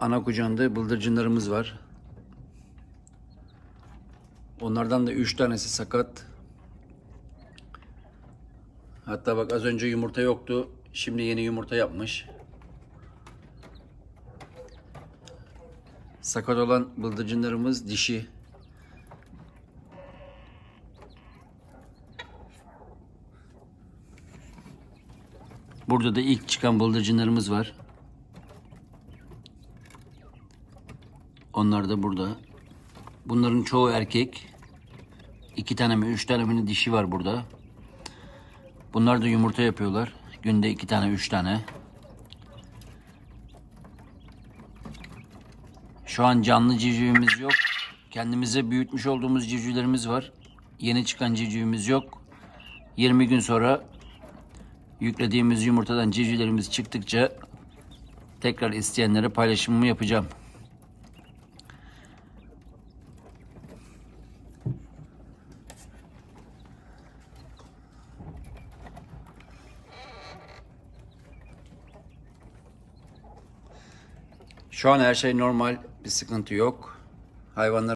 ana kucağında bıldırcınlarımız var. Onlardan da 3 tanesi sakat. Hatta bak az önce yumurta yoktu. Şimdi yeni yumurta yapmış. Sakat olan bıldırcınlarımız dişi. Burada da ilk çıkan bıldırcınlarımız var. Onlar da burada. Bunların çoğu erkek. İki tane mi üç tane mi dişi var burada. Bunlar da yumurta yapıyorlar. Günde iki tane üç tane. Şu an canlı civcivimiz yok. Kendimize büyütmüş olduğumuz civcivlerimiz var. Yeni çıkan civcivimiz yok. 20 gün sonra yüklediğimiz yumurtadan civcivlerimiz çıktıkça tekrar isteyenlere paylaşımımı yapacağım. Şu an her şey normal, bir sıkıntı yok. Hayvanlar